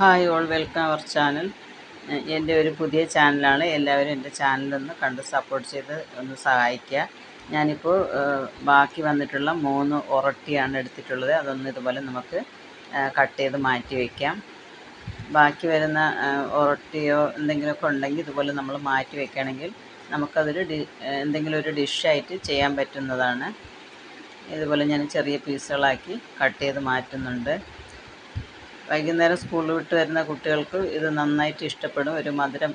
Hi all welcome our channel എന്റെ ഒരു പുതിയ ചാനലാണ് എല്ലാവരും എന്റെ ചാനലൊന്ന് കണ്ട് സപ്പോർട്ട് ചെയ്ത് ഒന്ന് സഹായിക്കുക. ഞാനിപ്പോൾ ബാക്കി വന്നിട്ടുള്ള മൂന്ന് ഒറട്ടിയാണ് എടുത്തിട്ടുള്ളത്. അതൊന്ന് ഇതുപോലെ നമുക്ക് കട്ട് ചെയ്ത് മാറ്റി വയ്ക്കാം ബാക്കി വരുന്ന ഒറട്ടിയോ എന്തെങ്കിലുമൊക്കെ ഉണ്ടെങ്കിൽ ഇതുപോലെ നമ്മൾ മാറ്റി വയ്ക്കുകയാണെങ്കിൽ നമുക്കതൊരു ഡി എന്തെങ്കിലും ഒരു ഡിഷായിട്ട് ചെയ്യാൻ പറ്റുന്നതാണ്. ഇതുപോലെ ഞാൻ ചെറിയ പീസുകളാക്കി കട്ട് ചെയ്ത് മാറ്റുന്നുണ്ട്. വൈകുന്നേരം സ്കൂളിൽ വിട്ട് വരുന്ന കുട്ടികൾക്ക് ഇത് നന്നായിട്ട് ഇഷ്ടപ്പെടും. ഒരു മധുരം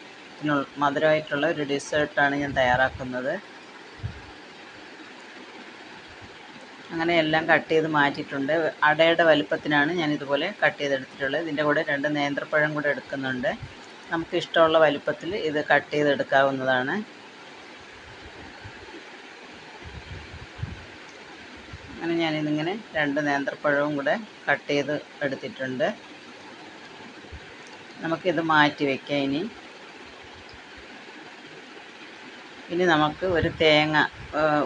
മധുരമായിട്ടുള്ള ഒരു ഡെസേർട്ടാണ് ഞാൻ തയ്യാറാക്കുന്നത്. അങ്ങനെ എല്ലാം കട്ട് ചെയ്ത് മാറ്റിയിട്ടുണ്ട്. അടയുടെ വലുപ്പത്തിനാണ് ഞാൻ ഇതുപോലെ കട്ട് ചെയ്തെടുത്തിട്ടുള്ളത്. ഇതിന്റെ കൂടെ രണ്ട് നേന്ത്രപ്പഴം കൂടെ എടുക്കുന്നുണ്ട്. നമുക്ക് ഇഷ്ടമുള്ള വലുപ്പത്തിൽ ഇത് കട്ട് ചെയ്തെടുക്കാവുന്നതാണ്. അങ്ങനെ ഞാനിതിങ്ങനെ രണ്ട് നേന്ത്രപ്പഴവും കൂടെ കട്ട് ചെയ്ത് എടുത്തിട്ടുണ്ട്. നമുക്കിത് മാറ്റി വയ്ക്കാം ഇനി. ഇനി നമുക്ക് ഒരു തേങ്ങ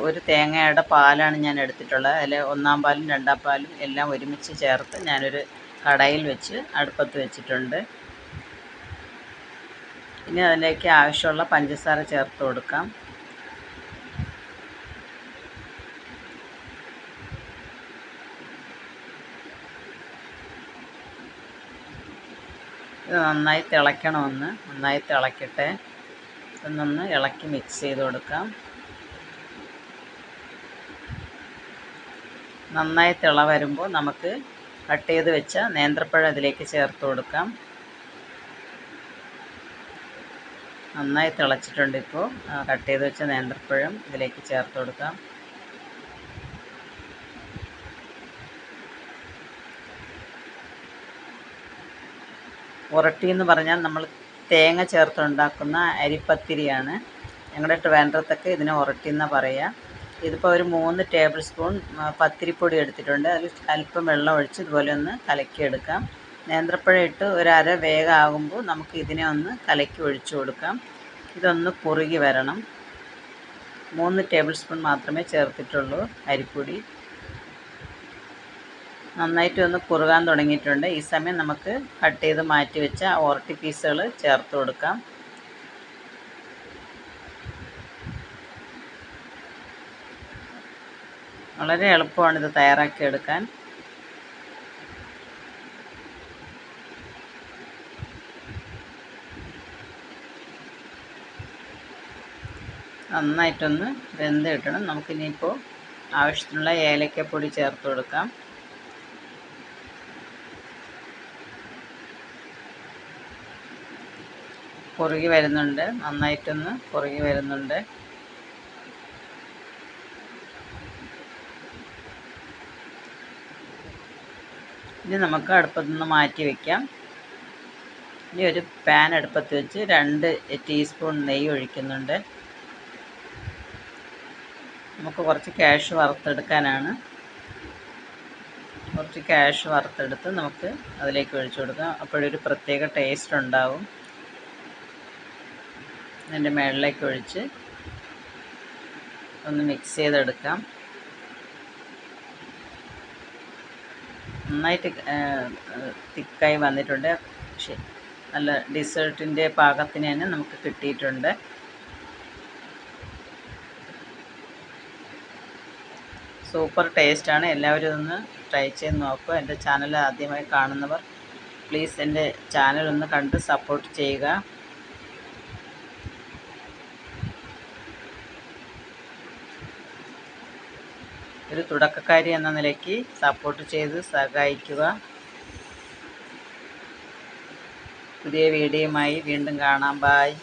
ഒരു തേങ്ങയുടെ പാലാണ് ഞാൻ എടുത്തിട്ടുള്ളത്. അതിൽ ഒന്നാം പാലും രണ്ടാം പാലും എല്ലാം ഒരുമിച്ച് ചേർത്ത് ഞാനൊരു കടയിൽ വെച്ച് അടുപ്പത്ത് വെച്ചിട്ടുണ്ട്. ഇനി അതിലേക്ക് ആവശ്യമുള്ള പഞ്ചസാര ചേർത്ത് കൊടുക്കാം. ഇത് നന്നായി തിളയ്ക്കണമെന്ന് നന്നായി തിളയ്ക്കട്ടെ. ഇതൊന്നൊന്ന് ഇളക്കി മിക്സ് ചെയ്ത് കൊടുക്കാം. നന്നായി തിള വരുമ്പോൾ നമുക്ക് കട്ട് ചെയ്ത് വെച്ച നേന്ത്രപ്പഴം അതിലേക്ക് ചേർത്ത് കൊടുക്കാം. നന്നായി തിളച്ചിട്ടുണ്ട് ഇപ്പോൾ. കട്ട് ചെയ്ത് വെച്ച നേന്ത്രപ്പഴം ഇതിലേക്ക് ചേർത്ത് കൊടുക്കാം. ഉരട്ടി എന്ന് പറഞ്ഞാൽ നമ്മൾ തേങ്ങ ചേർത്തുണ്ടാക്കുന്ന അരിപ്പത്തിരിയാണ്. ഞങ്ങളുടെ ട്രിവാൻഡ്രത്തൊക്കെ ഇതിനെ ഉരട്ടി എന്നാണ് പറയുക ഇതിപ്പോൾ ഒരു മൂന്ന് ടേബിൾ സ്പൂൺ പത്തിരിപ്പൊടി എടുത്തിട്ടുണ്ട്. അതിൽ അല്പം വെള്ളം ഒഴിച്ച് ഇതുപോലെ ഒന്ന് കലക്കിയെടുക്കാം. നേന്ത്രപ്പഴം ഇട്ട് ഒരു അര വേഗം ആകുമ്പോൾ നമുക്ക് ഇതിനെ ഒന്ന് കലക്കി ഒഴിച്ചു കൊടുക്കാം. ഇതൊന്ന് കുറുകി വരണം. മൂന്ന് ടേബിൾ സ്പൂൺ മാത്രമേ ചേർത്തിട്ടുള്ളൂ അരിപ്പൊടി. നന്നായിട്ട് ഒന്ന് കുറുകാൻ തുടങ്ങിയിട്ടുണ്ട്. ഈ സമയം നമുക്ക് കട്ട് ചെയ്ത് മാറ്റി വെച്ച ഓർട്ടി പീസുകൾ ചേർത്ത് കൊടുക്കാം. വളരെ എളുപ്പമാണ് ഇത് തയ്യാറാക്കി എടുക്കാൻ. നന്നായിട്ടൊന്ന് വെന്ത് കിട്ടണം. നമുക്കിനിയിപ്പോൾ ആവശ്യത്തിനുള്ള ഏലക്കപ്പൊടി ചേർത്ത് കൊടുക്കാം. കുറുകി വരുന്നുണ്ട്. നന്നായിട്ടൊന്ന് കുറുകി വരുന്നുണ്ട്. ഇനി നമുക്ക് അടുപ്പത്തു നിന്ന് മാറ്റി വയ്ക്കാം ഇനി ഒരു പാൻ അടുപ്പത്ത് വെച്ച് രണ്ട് ടീസ്പൂൺ നെയ്യ് ഒഴിക്കുന്നുണ്ട്. നമുക്ക് കുറച്ച് ക്യാഷ് വറുത്തെടുക്കാനാണ്. കുറച്ച് ക്യാഷ് വറുത്തെടുത്ത് നമുക്ക് അതിലേക്ക് ഒഴിച്ചു കൊടുക്കാം. അപ്പോഴൊരു പ്രത്യേക ടേസ്റ്റ് ഉണ്ടാവും. ഇതിന്റെ മുകളിലേക്ക് ഒഴിച്ച് ഒന്ന് മിക്സ് ചെയ്തെടുക്കാം. നന്നായിട്ട് തിക്കായി വന്നിട്ടുണ്ട്. പക്ഷേ നല്ല ഡിസേർട്ടിന്റെ പാകത്തിന് തന്നെ നമുക്ക് കിട്ടിയിട്ടുണ്ട്. സൂപ്പർ ടേസ്റ്റാണ്. എല്ലാവരും ഒന്ന് ട്രൈ ചെയ്ത് നോക്കുക. എന്റെ ചാനൽ ആദ്യമായി കാണുന്നവർ പ്ലീസ് എന്റെ ചാനൽ ഒന്ന് കണ്ട് സപ്പോർട്ട് ചെയ്യുക. ഒരു തുടക്കക്കാരി എന്ന നിലയ്ക്ക് സപ്പോർട്ട് ചെയ്ത് സഹായിക്കുക. പുതിയ വീഡിയോയുമായി വീണ്ടും കാണാം. ബായ്